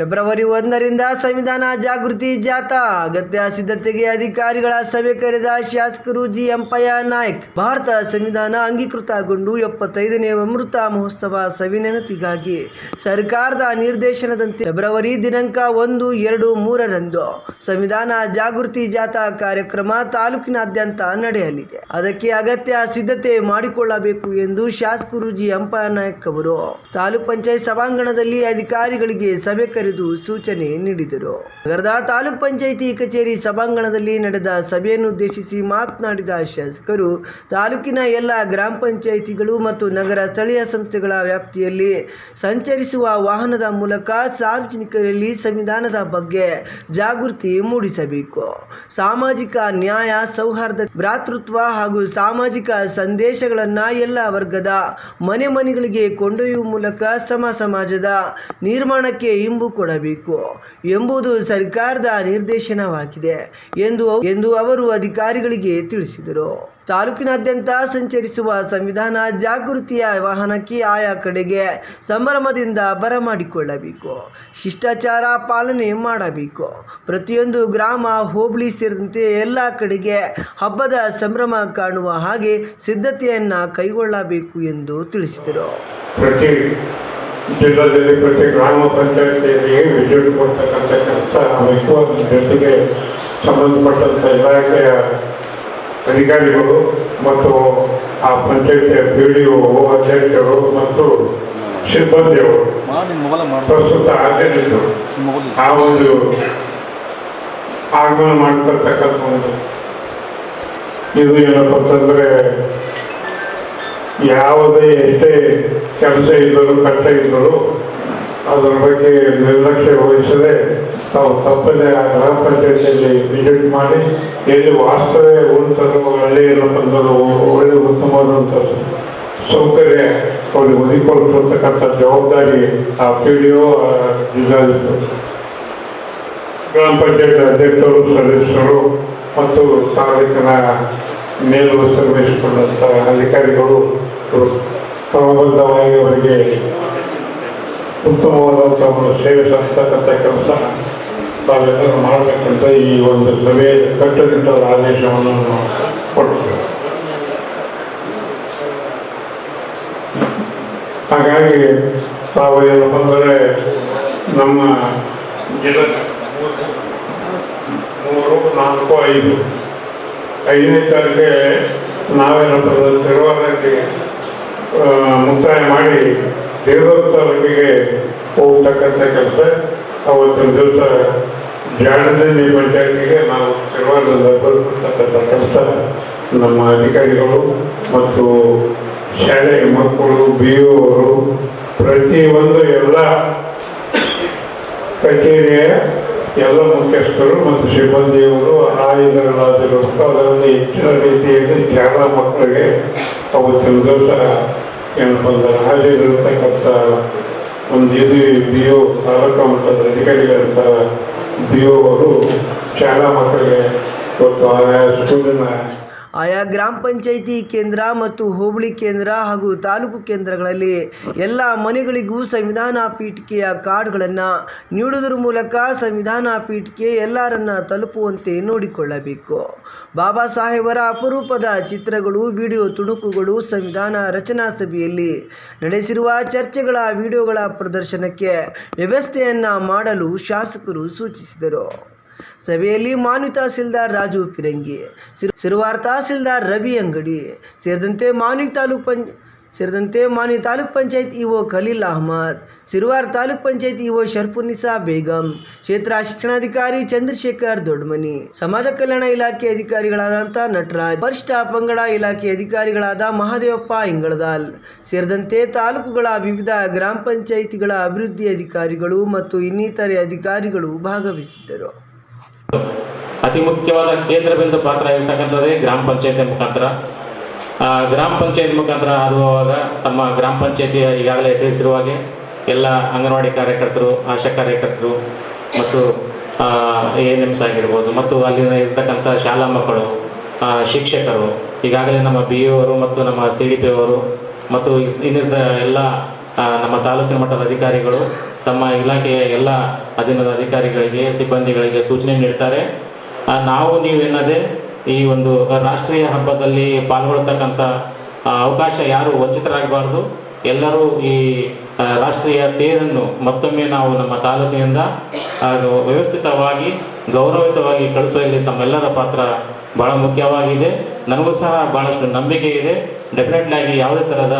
February ಒಂದರಿಂದ ಸಂವಿಧಾನ ಜಾಗೃತಿ ಜಾಥಾ, ಅಗತ್ಯ ಸಿದ್ಧತೆಗೆ ಅಧಿಕಾರಿಗಳ ಸಭೆ ಕರೆದ ಶಾಸಕರು ಜಿ ಎಂಪಯ್ಯ ನಾಯ್ಕ್. ಭಾರತ ಸಂವಿಧಾನ ಅಂಗೀಕೃತಗೊಂಡು ಎಪ್ಪತ್ತೈದನೇ ಅಮೃತ ಮಹೋತ್ಸವ ಸವಿ ನೆನಪಿಗಾಗಿ ಸರ್ಕಾರದ ನಿರ್ದೇಶನದಂತೆ ಫೆಬ್ರವರಿ ದಿನಾಂಕ ಒಂದು, ಎರಡು, ಮೂರರಂದು ಸಂವಿಧಾನ ಜಾಗೃತಿ ಜಾಥಾ ಕಾರ್ಯಕ್ರಮ ತಾಲೂಕಿನಾದ್ಯಂತ ನಡೆಯಲಿದೆ. ಅದಕ್ಕೆ ಅಗತ್ಯ ಸಿದ್ಧತೆ ಮಾಡಿಕೊಳ್ಳಬೇಕು ಎಂದು ಶಾಸಕರು ಜಿ ಎಂಪಯ್ಯ ನಾಯ್ಕ್ ಅವರು. ತಾಲೂಕ್ ಪಂಚಾಯತ್ ಸಭಾಂಗಣದಲ್ಲಿ ಅಧಿಕಾರಿಗಳಿಗೆ ಸಭೆ ಕರೆದು ಸೂಚನೆ ನೀಡಿದರು. ನಗರದ ತಾಲೂಕ್ ಪಂಚಾಯಿತಿ ಕಚೇರಿ ಸಭಾಂಗಣದಲ್ಲಿ ನಡೆದ ಸಭೆಯನ್ನುದ್ದೇಶಿಸಿ ಮಾತನಾಡಿದ ಶಾಸಕರು, ತಾಲೂಕಿನ ಎಲ್ಲ ಗ್ರಾಮ ಪಂಚಾಯಿತಿಗಳು ಮತ್ತು ನಗರ ಸ್ಥಳೀಯ ಸಂಸ್ಥೆಗಳ ವ್ಯಾಪ್ತಿಯಲ್ಲಿ ಸಂಚರಿಸುವ ವಾಹನದ ಮೂಲಕ ಸಾರ್ವಜನಿಕರಲ್ಲಿ ಸಂವಿಧಾನದ ಬಗ್ಗೆ ಜಾಗೃತಿ ಮೂಡಿಸಬೇಕು. ಸಾಮಾಜಿಕ ನ್ಯಾಯ, ಸೌಹಾರ್ದ, ಭ್ರಾತೃತ್ವ ಹಾಗೂ ಸಾಮಾಜಿಕ ಸಂದೇಶಗಳನ್ನು ಎಲ್ಲ ವರ್ಗದ ಮನೆ ಮನೆಗಳಿಗೆ ಕೊಂಡೊಯ್ಯುವ ಮೂಲಕ ಸಮ ಸಮಾಜದ ನಿರ್ಮಾಣಕ್ಕೆ ಇಂಬು ಕೊಡಬೇಕು ಎಂಬುದು ಸರ್ಕಾರದ ನಿರ್ದೇಶನವಾಗಿದೆ ಎಂದು ಎಂದು ಅವರು ಅಧಿಕಾರಿಗಳಿಗೆ ತಿಳಿಸಿದರು. ತಾಲೂಕಿನಾದ್ಯಂತ ಸಂಚರಿಸುವ ಸಂವಿಧಾನ ಜಾಗೃತಿಯ ವಾಹನಕ್ಕೆ ಆಯಾ ಕಡೆಗೆ ಸಂಭ್ರಮದಿಂದ ಬರಮಾಡಿಕೊಳ್ಳಬೇಕು ಶಿಷ್ಟಾಚಾರ ಪಾಲನೆ ಮಾಡಬೇಕು. ಪ್ರತಿಯೊಂದು ಗ್ರಾಮ, ಹೋಬಳಿ ಸೇರಿದಂತೆ ಎಲ್ಲ ಕಡೆಗೆ ಹಬ್ಬದ ಸಂಭ್ರಮ ಕಾಣುವ ಹಾಗೆ ಸಿದ್ಧತೆಯನ್ನ ಕೈಗೊಳ್ಳಬೇಕು ಎಂದು ತಿಳಿಸಿದರು. ಜಿಲ್ಲೆಯಲ್ಲಿ ಪ್ರತಿ ಗ್ರಾಮ ಪಂಚಾಯತಿಯಲ್ಲಿ ವಿದ್ಯುತ್ ಕೊಡ್ತಕ್ಕಂಥ ಕೆಲಸ ಆಗಬೇಕು ಅದ್ರ ಜೊತೆಗೆ ಸಂಬಂಧಪಟ್ಟಂಥ ಇಲಾಖೆಯ ಅಧಿಕಾರಿಗಳು ಮತ್ತು ಆ ಪಂಚಾಯತಿಯ ಪಿ ಡಿ ಒ ಅಧ್ಯಕ್ಷರು ಮತ್ತು ಸಿಬ್ಬಂದಿಯವರು ಪ್ರಸ್ತುತ ಆಗಲಿದ್ದರು ಆ ಒಂದು ಆಗಮನ ಮಾಡ್ಕೊಳ್ತಕ್ಕಂಥ ಒಂದು ಇದು ಏನಪ್ಪ ಅಂತಂದ್ರೆ ಯಾವುದೇ ಎಷ್ಟೇ ಕೆಲಸ ಇದ್ದರೂ, ಕಷ್ಟ ಇದ್ದರೂ ಅದರ ಬಗ್ಗೆ ನಿರ್ಲಕ್ಷ್ಯ ವಹಿಸದೆ ತಾವು ತಪ್ಪದೇ ಆ ಗ್ರಾಮ ಪಂಚಾಯತಿಯಲ್ಲಿ ವಿಸಿಟ್ ಮಾಡಿ, ಎಲ್ಲಿ ವಾಸ್ತವ್ಯ ಒಳ್ಳೆ ಏನಪ್ಪ ಅಂದ್ರೆ ಒಳ್ಳೆ ಉತ್ತಮವಾದಂಥ ಸೌಕರ್ಯ ಅವ್ರಿಗೆ ಒದಗಿಕೊಳ್ತಕ್ಕಂಥ ಜವಾಬ್ದಾರಿ ಆ ಪಿ ಡಿ ಒ ಜಿಲ್ಲಾಧಿಕಾರಿ, ಗ್ರಾಮ ಪಂಚಾಯತ್ ಅಧ್ಯಕ್ಷರು, ಸದಸ್ಯರು ಮತ್ತು ತಾಲೂಕಿನ ಮೇಲು ವಹಿಸಿಕೊಂಡಂಥ ಅಧಿಕಾರಿಗಳು ಕ್ರಮಬದ್ಧವಾಗಿ ಅವರಿಗೆ ಉತ್ತಮವಾದಂಥ ಒಂದು ಸೇವೆ ಸಲ್ಲಿಸ್ತಕ್ಕಂಥ ಕೆಲಸ ತಾವೆಲ್ಲರೂ ಮಾಡಬೇಕಂತ ಈ ಒಂದು ಸಭೆಯ ಕಟ್ಟುನಿಟ್ಟಾದ ಆದೇಶವನ್ನು ಕೊಟ್ಟರು ಕೊಡ್ತೇವೆ ಹಾಗಾಗಿ ತಾವು ಏನು ಬಂದರೆ ನಮ್ಮ ಗಿಡ ಮೂರು, ನಾಲ್ಕು, ಐದು ಐದನೇ ತಾರೀಕೆ ನಾವೇನಪ್ಪ ತಿರುವಾರಕ್ಕೆ ಮುಕ್ತಾಯ ಮಾಡಿ ದೇವರ ತಾಲೂಕಿಗೆ ಹೋಗ್ತಕ್ಕಂಥ ಕೆಲಸ. ಅವತ್ತಿನ ದಿವಸ ಜಾಣದಲ್ಲಿ ಪಂಚಾಯತಿಗೆ ನಾವು ತಿರುವಾರದಿಂದ ಬರ್ಕೊಡ್ತಕ್ಕಂಥ ಕೆಲಸ ನಮ್ಮ ಅಧಿಕಾರಿಗಳು ಮತ್ತು ಶಾಲೆ ಮಕ್ಕಳು ಬಿ ಅವರು ಪ್ರತಿಯೊಂದು ಎಲ್ಲ ಕಚೇರಿಯ ಎಲ್ಲ ಮುಖ್ಯಸ್ಥರು ಮತ್ತು ಸಿಬ್ಬಂದಿಯವರು ಆ ಇದರಲ್ಲಾದಿರಬೇಕು ಅದರಲ್ಲಿ ಹೆಚ್ಚಿನ ರೀತಿಯಲ್ಲಿ ಶಾಲಾ ಮಕ್ಕಳಿಗೆ ಅವತ್ತಿನ ದಿವಸ ಏನಪ್ಪ ಅಂದ್ರೆ ಹಾಲಿರತಕ್ಕಂಥ ಒಂದು ಇದು ಬಿ ಒ ತಾಲೂಕು ಮಟ್ಟದ ಬಿ ಒ ಅವರು ಶಾಲಾ ಮಕ್ಕಳಿಗೆ ಇವತ್ತು ಆಯಾ ಸ್ಕೂಲಿನ ಆಯಾ ಗ್ರಾಮ ಪಂಚಾಯಿತಿ ಕೇಂದ್ರ ಮತ್ತು ಹೋಬಳಿ ಕೇಂದ್ರ ಹಾಗೂ ತಾಲೂಕು ಕೇಂದ್ರಗಳಲ್ಲಿ ಎಲ್ಲ ಮನೆಗಳಿಗೂ ಸಂವಿಧಾನ ಪೀಠಿಕೆಯ ಕಾರ್ಡ್ಗಳನ್ನು ನೀಡುವುದರ ಮೂಲಕ ಸಂವಿಧಾನ ಪೀಠಿಕೆ ಎಲ್ಲರನ್ನ ತಲುಪುವಂತೆ ನೋಡಿಕೊಳ್ಳಬೇಕು. ಬಾಬಾ ಸಾಹೇಬರ ಅಪರೂಪದ ಚಿತ್ರಗಳು, ವಿಡಿಯೋ ತುಣುಕುಗಳು ಸಂವಿಧಾನ ರಚನಾ ಸಭೆಯಲ್ಲಿ ನಡೆಸಿರುವ ಚರ್ಚೆಗಳ ವಿಡಿಯೋಗಳ ಪ್ರದರ್ಶನಕ್ಕೆ ವ್ಯವಸ್ಥೆಯನ್ನು ಮಾಡಲು ಶಾಸಕರು ಸೂಚಿಸಿದರು. ಸಭೆಯಲ್ಲಿ ಮಾನ್ಯ ತಹಸೀಲ್ದಾರ್ ರಾಜು ಪಿರಂಗಿ ಸಿರುವಾರ ತಹಸೀಲ್ದಾರ್ ರವಿ ಅಂಗಡಿ, ಸೇರಿದಂತೆ ಮಾನ್ಯ ತಾಲೂಕ್ ಪಂಚ, ಸೇರಿದಂತೆ ಮಾನ್ಯ ತಾಲೂಕ್ ಪಂಚಾಯತ್ ಇಒ ಖಲೀಲ್ ಅಹಮದ್, ಸಿರುವಾರ್ ತಾಲೂಕ್ ಪಂಚಾಯತ್ ಇಒ ಶರ್ಪುನಿಸಾ ಬೇಗಂ, ಕ್ಷೇತ್ರ ಶಿಕ್ಷಣಾಧಿಕಾರಿ ಚಂದ್ರಶೇಖರ್ ದೊಡ್ಮನಿ, ಸಮಾಜ ಕಲ್ಯಾಣ ಇಲಾಖೆ ಅಧಿಕಾರಿಗಳಾದಂಥ ನಟರಾಜ್, ವರಿಷ್ಠ ಪಂಗಡ ಇಲಾಖೆ ಅಧಿಕಾರಿಗಳಾದ ಮಹಾದೇವಪ್ಪ ಇಂಗಳದಾಲ್, ಸೇರಿದಂತೆ ತಾಲೂಕುಗಳ ವಿವಿಧ ಗ್ರಾಮ ಪಂಚಾಯಿತಿಗಳ ಅಭಿವೃದ್ಧಿ ಅಧಿಕಾರಿಗಳು ಮತ್ತು ಇನ್ನಿತರೆ ಅಧಿಕಾರಿಗಳು ಭಾಗವಹಿಸಿದ್ದರು. ಅತಿ ಮುಖ್ಯವಾದ ಕೇಂದ್ರ ಬಿಂದು ಪಾತ್ರ ಇರ್ತಕ್ಕಂಥದ್ದೇ ಗ್ರಾಮ ಪಂಚಾಯತಿ ಮುಖಾಂತರ. ಗ್ರಾಮ ಪಂಚಾಯತ್ ಮುಖಾಂತರ ಆಗುವಾಗ ತಮ್ಮ ಗ್ರಾಮ ಪಂಚಾಯತಿಯ ಈಗಾಗಲೇ ಎದುರಿಸಿರುವ ಹಾಗೆ ಎಲ್ಲ ಅಂಗನವಾಡಿ ಕಾರ್ಯಕರ್ತರು, ಆಶಾ ಕಾರ್ಯಕರ್ತರು ಮತ್ತು ಎ ಎನ್ ಎಮ್ಸ್ ಆಗಿರ್ಬೋದು ಮತ್ತು ಅಲ್ಲಿನ ಇರ್ತಕ್ಕಂಥ ಶಾಲಾ ಮಕ್ಕಳು ಶಿಕ್ಷಕರು, ಈಗಾಗಲೇ ನಮ್ಮ ಬಿ ಅವರು ಮತ್ತು ನಮ್ಮ ಸಿ ಡಿ ಪಿ ಅವರು ಮತ್ತು ಇನ್ನಿತರ ಎಲ್ಲ ನಮ್ಮ ತಾಲೂಕಿನ ಮಟ್ಟದ ಅಧಿಕಾರಿಗಳು ತಮ್ಮ ಇಲಾಖೆಯ ಎಲ್ಲ ಅಧೀನದ ಅಧಿಕಾರಿಗಳಿಗೆ, ಸಿಬ್ಬಂದಿಗಳಿಗೆ ಸೂಚನೆ ನೀಡ್ತಾರೆ. ನಾವು ನೀವೇನದೆ ಈ ಒಂದು ರಾಷ್ಟ್ರೀಯ ಹಬ್ಬದಲ್ಲಿ ಪಾಲ್ಗೊಳ್ತಕ್ಕಂಥ ಅವಕಾಶ ಯಾರು ವಂಚಿತರಾಗಬಾರ್ದು. ಎಲ್ಲರೂ ಈ ರಾಷ್ಟ್ರೀಯ ತೇರನ್ನು ಮತ್ತೊಮ್ಮೆ ನಾವು ನಮ್ಮ ತಾಲೂಕಿನಿಂದ ವ್ಯವಸ್ಥಿತವಾಗಿ, ಗೌರವಿತವಾಗಿ ಕಳಿಸುವಲ್ಲಿ ತಮ್ಮೆಲ್ಲರ ಪಾತ್ರ ಬಹಳ ಮುಖ್ಯವಾಗಿದೆ. ನನಗೂ ಸಹ ಬಹಳಷ್ಟು ನಂಬಿಕೆ ಇದೆ. ಡೆಫಿನೆಟ್ಲಿ ಆಗಿ ಯಾವುದೇ ಥರದ